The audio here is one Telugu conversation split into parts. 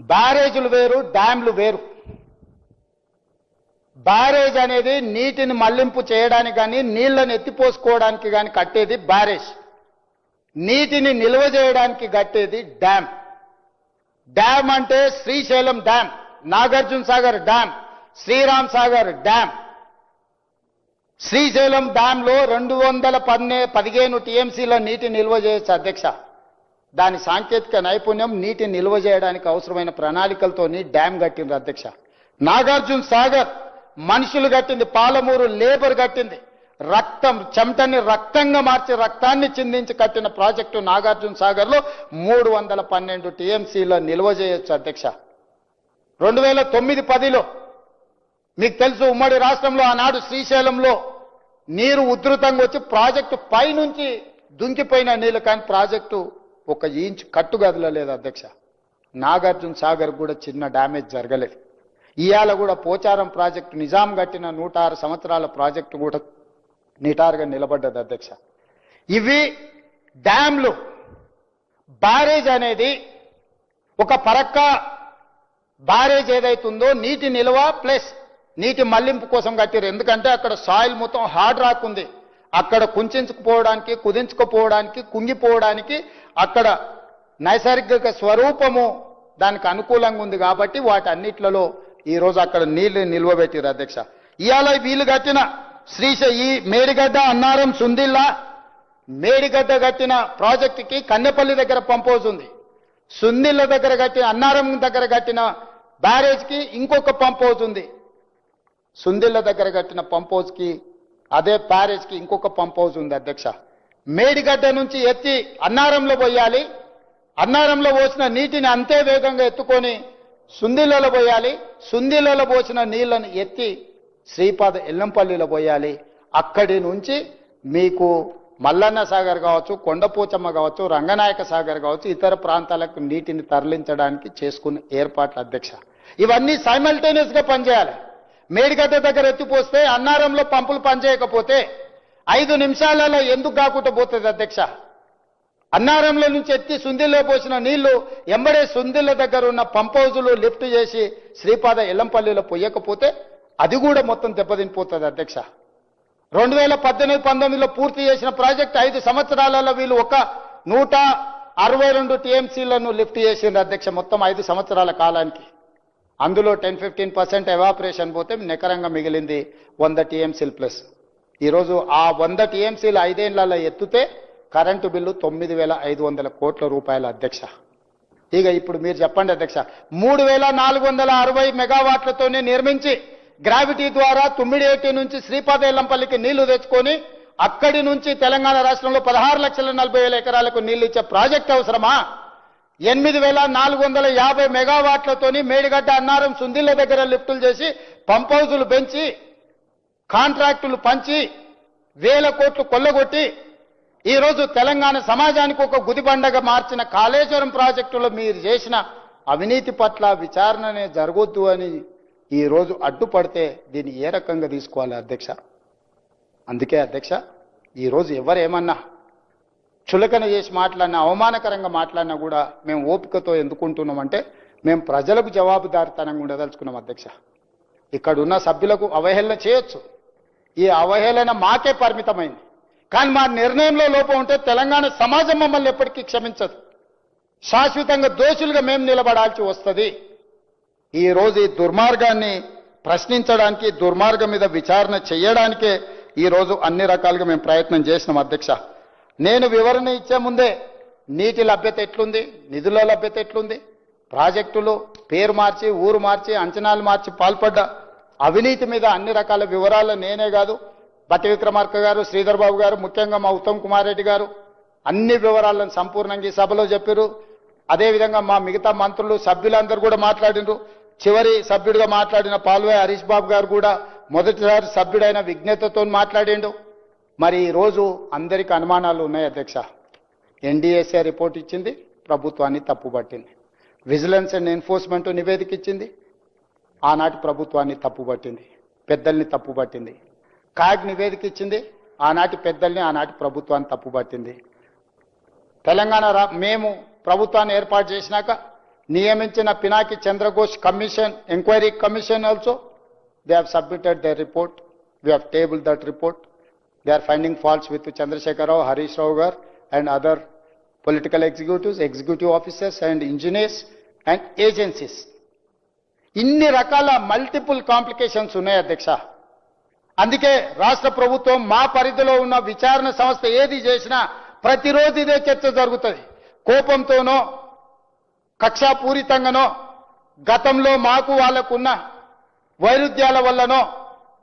బ్యారేజీలు వేరు డ్యాంలు వేరు. బ్యారేజ్ అనేది నీటిని మళ్ళింపు చేయడానికి కానీ నీళ్ళను ఎత్తిపోసుకోవడానికి కానీ కట్టేది బ్యారేజ్. నీటిని నిల్వ చేయడానికి కట్టేది డ్యామ్. డ్యామ్ అంటే Srisailam dam Nagarjuna Sagar dam Sriram Sagar dam. Srisailam డ్యాంలో రెండు వందల పన్నే పదిహేను టీఎంసీల నీటి నిల్వ చేయొచ్చు అధ్యక్ష. దాని సాంకేతిక నైపుణ్యం నీటి నిల్వ చేయడానికి అవసరమైన ప్రణాళికలతోని డ్యామ్ కట్టింది అధ్యక్ష. నాగార్జున సాగర్ మనుషులు కట్టింది పాలమూరు లేబర్ కట్టింది. రక్తం చెమటని రక్తంగా మార్చి రక్తాన్ని చిందించి కట్టిన ప్రాజెక్టు నాగార్జున సాగర్లో మూడు వందల పన్నెండు టీఎంసీలో నిల్వ చేయొచ్చు అధ్యక్ష. రెండు వేల తొమ్మిది పదిలో మీకు తెలుసు ఉమ్మడి రాష్ట్రంలో ఆనాడు శ్రీశైలంలో నీరు ఉధృతంగా వచ్చి ప్రాజెక్టు పైనుంచి దుంకిపోయిన నీళ్ళు కానీ ప్రాజెక్టు ఒక ఇంచ్ కట్టు కదలలేదు అధ్యక్ష. నాగార్జున సాగర్ కూడా చిన్న డ్యామేజ్ జరగలేదు. ఇవాళ కూడా పోచారం ప్రాజెక్టు నిజాం కట్టిన నూట ఆరు సంవత్సరాల ప్రాజెక్టు కూడా నిటారుగా నిలబడ్డది అధ్యక్ష. ఇవి డ్యామ్లు. బ్యారేజ్ అనేది ఒక పరక్క బ్యారేజ్ ఏదైతుందో నీటి నిల్వ ప్లస్ నీటి మళ్ళింపు కోసం కట్టారు ఎందుకంటే అక్కడ సాయిల్ మొత్తం హార్డ్ రాక్ ఉంది. అక్కడ కుంచుకుపోవడానికి కుదించుకుపోవడానికి కుంగిపోవడానికి అక్కడ నైసర్గిక స్వరూపము దానికి అనుకూలంగా ఉంది కాబట్టి వాటన్నిట్లలో ఈరోజు అక్కడ నీళ్ళు నిల్వ పెట్టారు అధ్యక్ష. ఇవాళ వీళ్ళు కట్టిన శ్రీశ ఈ మేడిగడ్డ అన్నారం సుందిల్లా మేడిగడ్డ కట్టిన ప్రాజెక్టుకి కన్నెపల్లి దగ్గర పంపోజ్ ఉంది. సుందిళ్ళ దగ్గర కట్టిన అన్నారం దగ్గర కట్టిన బ్యారేజ్కి ఇంకొక పంపోజ్ ఉంది. సుందిళ్ళ దగ్గర కట్టిన పంపోజ్కి అదే బ్యారేజ్కి ఇంకొక పంప్ హౌస్ ఉంది అధ్యక్ష. మేడిగడ్డ నుంచి ఎత్తి అన్నారంలో పోయాలి. అన్నారంలో పోసిన నీటిని అంతే వేగంగా ఎత్తుకొని సుందిలలో పోయాలి. సుందిలలో పోసిన నీళ్ళను ఎత్తి శ్రీపాద ఎల్లంపల్లిలో పోయాలి. అక్కడి నుంచి మీకు మల్లన్న సాగర్ కావచ్చు కొండపోచమ్మ కావచ్చు రంగనాయక సాగర్ కావచ్చు ఇతర ప్రాంతాలకు నీటిని తరలించడానికి చేసుకున్న ఏర్పాట్ల అధ్యక్ష. ఇవన్నీ సైమల్టేనియస్గా పనిచేయాలి. మేడిగడ్డ దగ్గర ఎత్తిపోస్తే అన్నారంలో పంపులు పనిచేయకపోతే ఐదు నిమిషాలలో ఎందుకు కాకుండా పోతుంది అధ్యక్ష? అన్నారంలో నుంచి ఎత్తి సుందిల్లో పోసిన నీళ్ళు ఎంబడే సుందిళ్ళ దగ్గర ఉన్న పంప్ హౌజులు లిఫ్ట్ చేసి శ్రీపాద ఎల్లంపల్లిలో పోయకపోతే అది కూడా మొత్తం దెబ్బతినిపోతుంది అధ్యక్ష. రెండు వేల పద్దెనిమిది పంతొమ్మిదిలో పూర్తి చేసిన ప్రాజెక్ట్ ఐదు సంవత్సరాలలో వీళ్ళు ఒక నూట అరవై రెండు టీఎంసీలను లిఫ్ట్ చేసింది అధ్యక్ష మొత్తం ఐదు సంవత్సరాల కాలానికి. అందులో టెన్ ఫిఫ్టీన్ పర్సెంట్ ఎవాపరేషన్ పోతే నికరంగా మిగిలింది వంద టీఎంసీలు ప్లస్. ఈరోజు ఆ వంద టీఎంసీలు ఐదేళ్ళలో ఎత్తితే కరెంటు బిల్లు తొమ్మిది వేల ఐదు వందల కోట్ల రూపాయల అధ్యక్ష. ఇక ఇప్పుడు మీరు చెప్పండి అధ్యక్ష మూడు వేల నాలుగు వందల అరవై మెగావాట్లతోనే నిర్మించి గ్రావిటీ ద్వారా తుమ్మిడేటి నుంచి శ్రీపాదేళ్ళంపల్లికి నీళ్ళు తెచ్చుకొని అక్కడి నుంచి తెలంగాణ రాష్ట్రంలో పదహారు లక్షల నలభై వేల ఎకరాలకు నీళ్ళు ఇచ్చే ప్రాజెక్ట్ అవసరమా? ఎనిమిది వేల నాలుగు వందల యాభై మెగావాట్లతోని మేడిగడ్డ అన్నారం సుందిళ్ళ దగ్గర లిఫ్టులు చేసి పంప్ హౌజులు పెంచి కాంట్రాక్టులు పంచి వేల కోట్లు కొల్లగొట్టి ఈరోజు తెలంగాణ సమాజానికి ఒక గుదిబండగా మార్చిన కాళేశ్వరం ప్రాజెక్టులో మీరు చేసిన అవినీతి పట్ల విచారణనే జరగొద్దు అని ఈ రోజు అడ్డుపడితే దీన్ని ఏ రకంగా తీసుకోవాలి అధ్యక్ష? అందుకే అధ్యక్ష ఈ రోజు ఎవరేమన్నా చులకన చేసి మాట్లాడినా అవమానకరంగా మాట్లాడినా కూడా మేము ఓపికతో ఎందుకుంటున్నామంటే మేము ప్రజలకు జవాబుదారితనంగా ఉండదలుచుకున్నాం అధ్యక్ష. ఇక్కడ ఉన్న సభ్యులకు అవహేళన చేయొచ్చు. ఈ అవహేళన మాకే పరిమితమైంది. కానీ మా నిర్ణయంలో లోపం ఉంటే తెలంగాణ సమాజం మమ్మల్ని ఎప్పటికీ క్షమించదు. శాశ్వతంగా దోషులుగా మేము నిలబడాల్సి వస్తుంది. ఈరోజు ఈ దుర్మార్గాన్ని ప్రశ్నించడానికి దుర్మార్గం మీద విచారణ చేయడానికే ఈరోజు అన్ని రకాలుగా మేము ప్రయత్నం చేసినాం అధ్యక్ష. నేను వివరణ ఇచ్చే ముందే నీటి లభ్యత ఎట్లుంది నిధుల లభ్యత ఎట్లుంది ప్రాజెక్టులు పేరు మార్చి ఊరు మార్చి అంచనాలు మార్చి పాల్పడ్డ అవినీతి మీద అన్ని రకాల వివరాలు నేనే కాదు. బట్టి విక్రమార్క గారు శ్రీధర్ బాబు గారు ముఖ్యంగా మా ఉత్తమ్ కుమార్ రెడ్డి గారు అన్ని వివరాలను సంపూర్ణంగా ఈ సభలో చెప్పారు అదేవిధంగా మా మిగతా మంత్రులు సభ్యులందరూ కూడా మాట్లాడినారు చివరి సభ్యుడిగా మాట్లాడిన పాల్వే హరీష్ బాబు గారు కూడా మొదటిసారి సభ్యుడైన విజ్ఞతతో మాట్లాడిండు. మరి ఈ రోజు అందరికి అనుమానాలు ఉన్నాయి అధ్యక్ష. ఎన్డీఎస్ఏ రిపోర్ట్ ఇచ్చింది ప్రభుత్వాన్ని తప్పుపట్టింది. విజిలెన్స్ అండ్ ఎన్ఫోర్స్మెంట్ నివేదిక ఇచ్చింది ఆనాటి ప్రభుత్వాన్ని తప్పుపట్టింది పెద్దల్ని తప్పుపట్టింది. కాగ్ నివేదిక ఇచ్చింది ఆనాటి పెద్దల్ని ఆనాటి ప్రభుత్వాన్ని తప్పుపట్టింది. తెలంగాణ మేము ప్రభుత్వాన్ని ఏర్పాటు చేసినాక నియమించిన Pinaki Chandra Ghosh commission enquiry commission also they have submitted the report we have table that report they are finding faults with Chandrashekar Rao Harish Rao garu and other political executives executive officers and engineers and agencies ఇన్ని రకాల మల్టిపుల్ కాంప్లికేషన్స్ ఉన్నాయి అధ్యక్ష. అందుకే రాష్ట్ర ప్రభుత్వం మా పరిధిలో ఉన్న విచారణ సంస్థ ఏది చేసినా ప్రతిరోజు ఇదే చర్చ జరుగుతుంది. కోపంతోనో కక్షాపూరితంగానో గతంలో మాకు వాళ్ళకున్న వైరుధ్యాల వల్లనో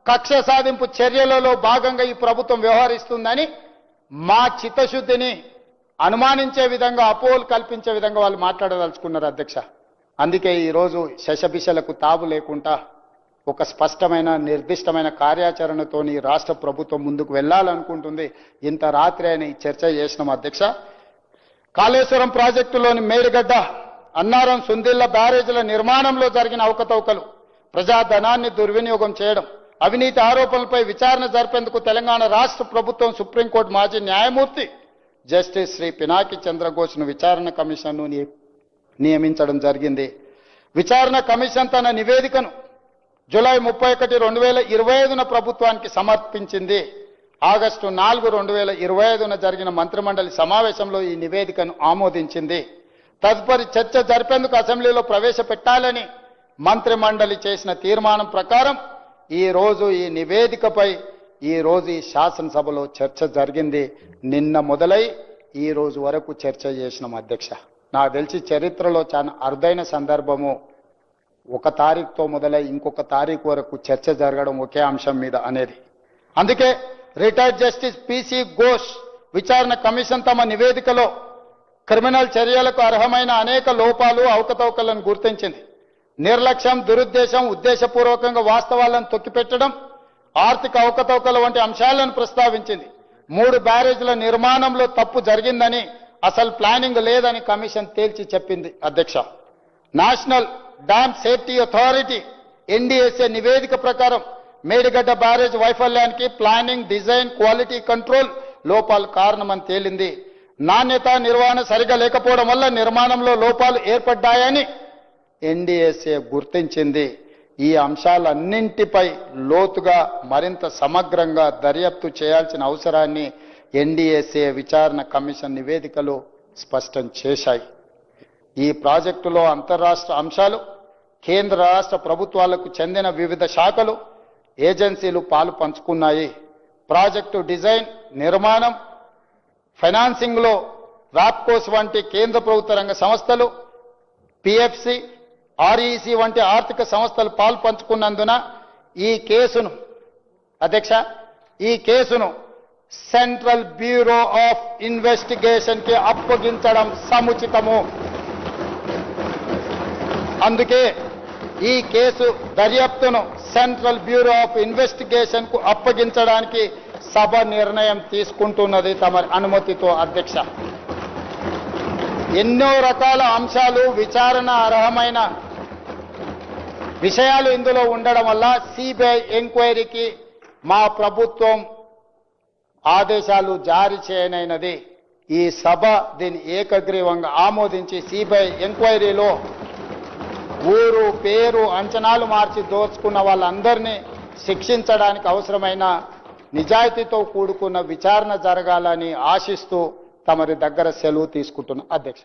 కక్ష సాధింపు చర్యలలో భాగంగా ఈ ప్రభుత్వం వ్యవహరిస్తుందని మా చిత్తశుద్ధిని అనుమానించే విధంగా అపోహలు కల్పించే విధంగా వాళ్ళు మాట్లాడదలుచుకున్నారు అధ్యక్ష. అందుకే ఈరోజు శశబిషలకు తావు లేకుండా ఒక స్పష్టమైన నిర్దిష్టమైన కార్యాచరణతోని రాష్ట్ర ప్రభుత్వం ముందుకు వెళ్ళాలనుకుంటుంది. ఇంత రాత్రి అని చర్చ చేసినాం అధ్యక్ష. కాళేశ్వరం ప్రాజెక్టులోని మేడిగడ్డ అన్నారం సుందిళ్ళ బ్యారేజీల నిర్మాణంలో జరిగిన అవకతవకలు ప్రజాధనాన్ని దుర్వినియోగం చేయడం అవినీతి ఆరోపణలపై విచారణ జరిపేందుకు తెలంగాణ రాష్ట్ర ప్రభుత్వం సుప్రీంకోర్టు మాజీ న్యాయమూర్తి జస్టిస్ శ్రీ పినాకి చంద్రఘోష్ను విచారణ కమిషన్ను ని- నియమించడం జరిగింది. విచారణ కమిషన్ తన నివేదికను జూలై ముప్పై ఒకటి రెండు వేల ఇరవై ఐదున ప్రభుత్వానికి సమర్పించింది. ఆగస్టు నాలుగు రెండు వేల ఇరవై ఐదున జరిగిన మంత్రిమండలి సమావేశంలో ఈ నివేదికను ఆమోదించింది. తదుపరి చర్చ జరిపేందుకు అసెంబ్లీలో ప్రవేశపెట్టాలని మంత్రిమండలి చేసిన తీర్మానం ప్రకారం ఈరోజు ఈ నివేదికపై ఈరోజు ఈ శాసనసభలో చర్చ జరిగింది. నిన్న మొదలై ఈ రోజు వరకు చర్చ చేసినాం అధ్యక్ష. నాకు తెలిసి చరిత్రలో చాలా అరుదైన సందర్భము. ఒక తారీఖుతో మొదలై ఇంకొక తారీఖు వరకు చర్చ జరగడం ఒకే అంశం మీద అనేది. అందుకే రిటైర్డ్ జస్టిస్ పిసి ఘోష్ విచారణ కమిషన్ తమ నివేదికలో క్రిమినల్ చర్యలకు అర్హమైన అనేక లోపాలు అవకతవకలను గుర్తించింది. నిర్లక్ష్యం దురుద్దేశం ఉద్దేశపూర్వకంగా వాస్తవాలను తొక్కిపెట్టడం ఆర్థిక అవకతవకల వంటి అంశాలను ప్రస్తావించింది. మూడు బ్యారేజ్ల నిర్మాణంలో తప్పు జరిగిందని అసలు ప్లానింగ్ లేదని కమిషన్ తేల్చి చెప్పింది అధ్యక్ష. National dam safety authority NDSA నివేదిక ప్రకారం మేడిగడ్డ బ్యారేజ్ వైఫల్యానికి ప్లానింగ్ డిజైన్ క్వాలిటీ కంట్రోల్ లోపాలు కారణమని తేలింది. నాణ్యత నిర్వహణ సరిగా లేకపోవడం వల్ల నిర్మాణంలో లోపాలు ఏర్పడ్డాయని ఎన్డీఎస్ఏ గుర్తించింది. ఈ అంశాలన్నింటిపై లోతుగా మరింత సమగ్రంగా దర్యాప్తు చేయాల్సిన అవసరాన్ని ఎన్డీఎస్ఏ విచారణ కమిషన్ నివేదికలు స్పష్టం చేశాయి. ఈ ప్రాజెక్టులో అంతర్రాష్ట్ర అంశాలు కేంద్ర రాష్ట్ర ప్రభుత్వాలకు చెందిన వివిధ శాఖలు ఏజెన్సీలు పాలు పంచుకున్నాయి. ప్రాజెక్టు డిజైన్ నిర్మాణం ఫైనాన్సింగ్లో రాప్కోస్ వంటి కేంద్ర ప్రభుత్వ రంగ సంస్థలు పిఎఫ్సి ఆర్ఈసి వంటి ఆర్థిక సంస్థలు పాల్పంచుకున్నందున ఈ కేసును అధ్యక్ష ఈ కేసును సెంట్రల్ బ్యూరో ఆఫ్ ఇన్వెస్టిగేషన్కి అప్పగించడం సముచితము. అందుకే ఈ కేసు దర్యాప్తును సెంట్రల్ బ్యూరో ఆఫ్ ఇన్వెస్టిగేషన్కు అప్పగించడానికి సభ నిర్ణయం తీసుకుంటున్నది తమ అనుమతితో అధ్యక్ష. ఎన్నో రకాల అంశాలు విచారణ అర్హమైన విషయాలు ఇందులో ఉండడం వల్ల సిబిఐ ఎంక్వైరీకి మా ప్రభుత్వం ఆదేశాలు జారీ చేయనైనది. ఈ సభ దీన్ని ఏకగ్రీవంగా ఆమోదించి సిబిఐ ఎంక్వైరీలో ఊరు పేరు అంచనాలు మార్చి దోచుకున్న వాళ్ళందరినీ శిక్షించడానికి అవసరమైన నిజాయితీతో కూడుకున్న విచారణ జరగాలని ఆశిస్తూ తమరి దగ్గర సెలవు తీసుకుంటున్న అధ్యక్ష.